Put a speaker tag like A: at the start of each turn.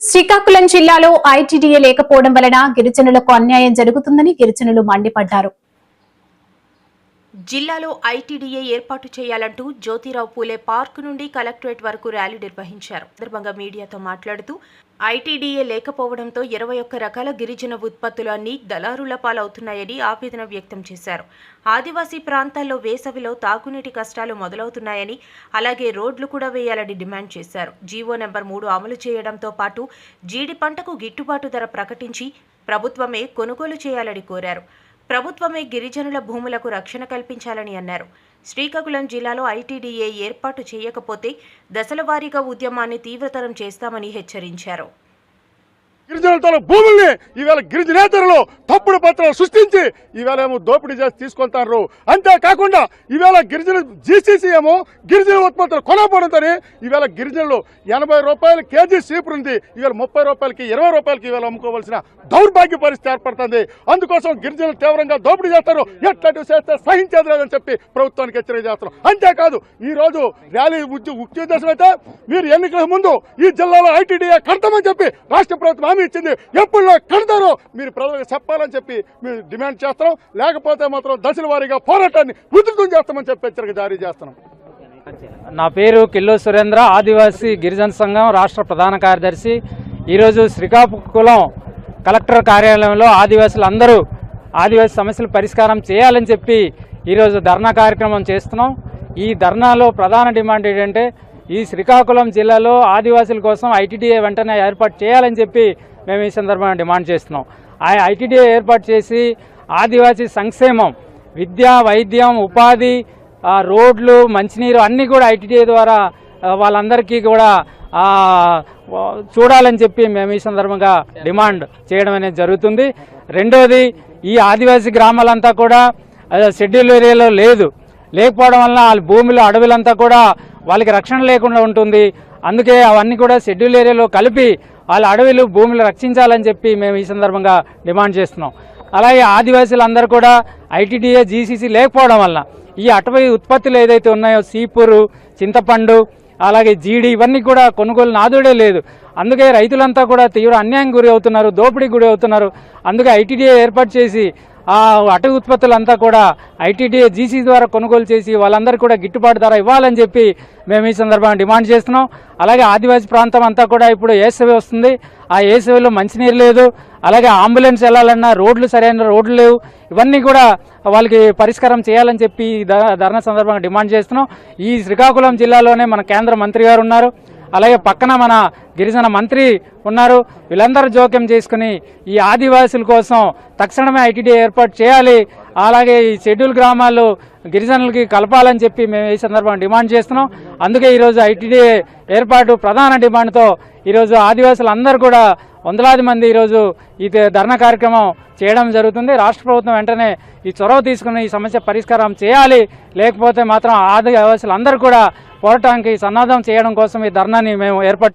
A: శ్రీకాకుళం జిల్లాలో ఐటీడీఏ లేకపోవడం వలన గిరిజనులకు అన్యాయం జరుగుతుందని గిరిజనులు మండిపడ్డారు.
B: జిల్లాలో ఐటీడీఏ ఏర్పాటు చేయాలంటూ జ్యోతిరావు పూలే పార్క్ నుండి కలెక్టరేట్ వరకు ర్యాలీ నిర్వహించారు. సందర్భంగా మీడియాతో మాట్లాడుతూ ఐటీడీఏ లేకపోవడంతో ఇరవై ఒక్క రకాల గిరిజన ఉత్పత్తులు అన్ని దళారుల పాలవుతున్నాయని ఆవేదన వ్యక్తం చేశారు. ఆదివాసీ ప్రాంతాల్లో వేసవిలో తాగునీటి కష్టాలు మొదలవుతున్నాయని అలాగే రోడ్లు కూడా వేయాలని డిమాండ్ చేశారు. జీవో నెంబర్ మూడు అమలు చేయడంతో పాటు జీడి పంటకు గిట్టుబాటు ధర ప్రకటించి ప్రభుత్వమే కొనుగోలు చేయాలని కోరారు. ప్రభుత్వమే గిరిజనుల భూములకు రక్షణ కల్పించాలని అన్నారు. శ్రీకాకుళం జిల్లాలో ఐటీడీఏ ఏర్పాటు చేయకపోతే దశల వారీగా ఉద్యమాన్ని తీవ్రతరం చేస్తామని హెచ్చరించారు.
C: గిరిజనులతో భూముల్ని ఈవేళ గిరిజనేతరులు తప్పుడు పత్రాలు సృష్టించి ఈవేళ ఏమో దోపిడీ చేసి తీసుకుంటారు. అంతేకాకుండా ఈవేళ గిరిజన జీసీసీ ఏమో గిరిజన ఉత్పత్తులు కొనకపోవడంతో ఈవేళ గిరిజనులు ఎనభై రూపాయలు కేజీ సీపురు ఉంది. ఈవేళ ముప్పై రూపాయలకి ఇరవై రూపాయలకి ఈవేళ అమ్ముకోవాల్సిన దౌర్భాగ్య పరిస్థితి ఏర్పడుతుంది. అందుకోసం గిరిజనులు తీవ్రంగా దోపిడీ చేస్తారు. ఎట్లాంటివి చేస్తే సహించేది లేదని చెప్పి ప్రభుత్వానికి హెచ్చరిక చేస్తారు అంతేకాదు ఈ రోజు ర్యాలీ ఉద్య- ఉద్దేశం అయితే మీరు ఎన్నికల ముందు ఈ జిల్లాలో ఐటీడీఏ కడతామని చెప్పి రాష్ట్ర ప్రభుత్వం హామీ ఇచ్చింది. ఎప్పుడు కడతారో మీరు ప్రజలకు చెప్పాలని చెప్పి మేము డిమాండ్ చేస్తాం లేకపోతే మాత్రం దశల వారీగా పోరాటాన్ని ఉధృతం చేస్తామని చెప్పి హెచ్చరిక జారీ చేస్తున్నాం.
D: నా పేరు కిల్లో సురేంద్ర. ఆదివాసీ గిరిజన సంఘం రాష్ట్ర ప్రధాన కార్యదర్శి. ఈరోజు శ్రీకాకుళం కలెక్టర్ కార్యాలయంలో ఆదివాసులు అందరూ ఆదివాసీ సమస్యలు పరిష్కారం చేయాలని చెప్పి ఈరోజు ధర్నా కార్యక్రమం చేస్తున్నాం. ఈ ధర్నాలో ప్రధాన డిమాండ్ ఏంటంటే ఈ శ్రీకాకుళం జిల్లాలో ఆదివాసుల కోసం ఐటీడీఏ వెంటనే ఏర్పాటు చేయాలని చెప్పి మేము ఈ సందర్భంగా డిమాండ్ చేస్తున్నాం. ఆ ఐటీడీఏ ఏర్పాటు చేసి ఆదివాసీ సంక్షేమం విద్య వైద్యం ఉపాధి రోడ్లు మంచినీరు అన్నీ కూడా ఐటీడీఏ ద్వారా వాళ్ళందరికీ కూడా చూడాలని చెప్పి మేము ఈ సందర్భంగా డిమాండ్ చేయడం అనేది జరుగుతుంది. రెండోది ఈ ఆదివాసీ గ్రామాలంతా కూడా షెడ్యూల్ ఏరియాలో లేదు. లేకపోవడం వలన వాళ్ళ భూములు అడవులంతా కూడా వాళ్ళకి రక్షణ లేకుండా ఉంటుంది. అందుకే అవన్నీ కూడా షెడ్యూల్ ఏరియాలో కలిపి వాళ్ళ అడవులు భూములు రక్షించాలని చెప్పి మేము ఈ సందర్భంగా డిమాండ్ చేస్తున్నాం. అలాగే ఆదివాసీలందరూ కూడా ఐటీడీఏ జీసీసీ లేకపోవడం వల్ల ఈ అటవీ ఉత్పత్తులు ఏదైతే ఉన్నాయో సీపురు చింతపండు అలాగే జీడి ఇవన్నీ కూడా కొనుగోలు నాదుడే లేదు. అందుకే రైతులంతా కూడా తీవ్ర అన్యాయం గురి అవుతున్నారు దోపిడీకి గురి అవుతున్నారు. అందుకే ఐటీడీఏ ఏర్పాటు చేసి ఆ అటవీ ఉత్పత్తులంతా కూడా ఐటీడీఏ జీసీ ద్వారా కొనుగోలు చేసి వాళ్ళందరికీ కూడా గిట్టుబాటు ధర ఇవ్వాలని చెప్పి మేము ఈ సందర్భంగా డిమాండ్ చేస్తున్నాం. అలాగే ఆదివాసీ ప్రాంతం అంతా కూడా ఇప్పుడు ఏసవి వస్తుంది. ఆ ఏసవిలో మంచినీరు లేదు. అలాగే అంబులెన్స్ వెళ్ళాలన్నా రోడ్లు సరైన రోడ్లు లేవు. ఇవన్నీ కూడా వాళ్ళకి పరిష్కారం చేయాలని చెప్పి ధర్నా సందర్భంగా డిమాండ్ చేస్తున్నాం. ఈ శ్రీకాకుళం జిల్లాలోనే మన కేంద్ర మంత్రి గారు ఉన్నారు. అలాగే పక్కన మన గిరిజన మంత్రి ఉన్నారు. వీళ్ళందరూ జోక్యం చేసుకుని ఈ ఆదివాసుల కోసం తక్షణమే ఐటీడీ ఏర్పాటు చేయాలి. అలాగే ఈ షెడ్యూల్ గ్రామాలు గిరిజనులకి కలపాలని చెప్పి మేము ఈ సందర్భంగా డిమాండ్ చేస్తున్నాం. అందుకే ఈరోజు ఐటీడీ ఏర్పాటు ప్రధాన డిమాండ్తో ఈరోజు ఆదివాసులు అందరూ కూడా వందలాది మంది ఈరోజు ఈ ధర్నా కార్యక్రమం చేయడం జరుగుతుంది. రాష్ట్ర ప్రభుత్వం వెంటనే ఈ చొరవ తీసుకుని ఈ సమస్య పరిష్కారం చేయాలి. లేకపోతే మాత్రం ఆదివాసులు అందరూ కూడా పోరాటానికి సన్నాధం చేయడం కోసం ఈ ధర్నాని మేము ఏర్పాటు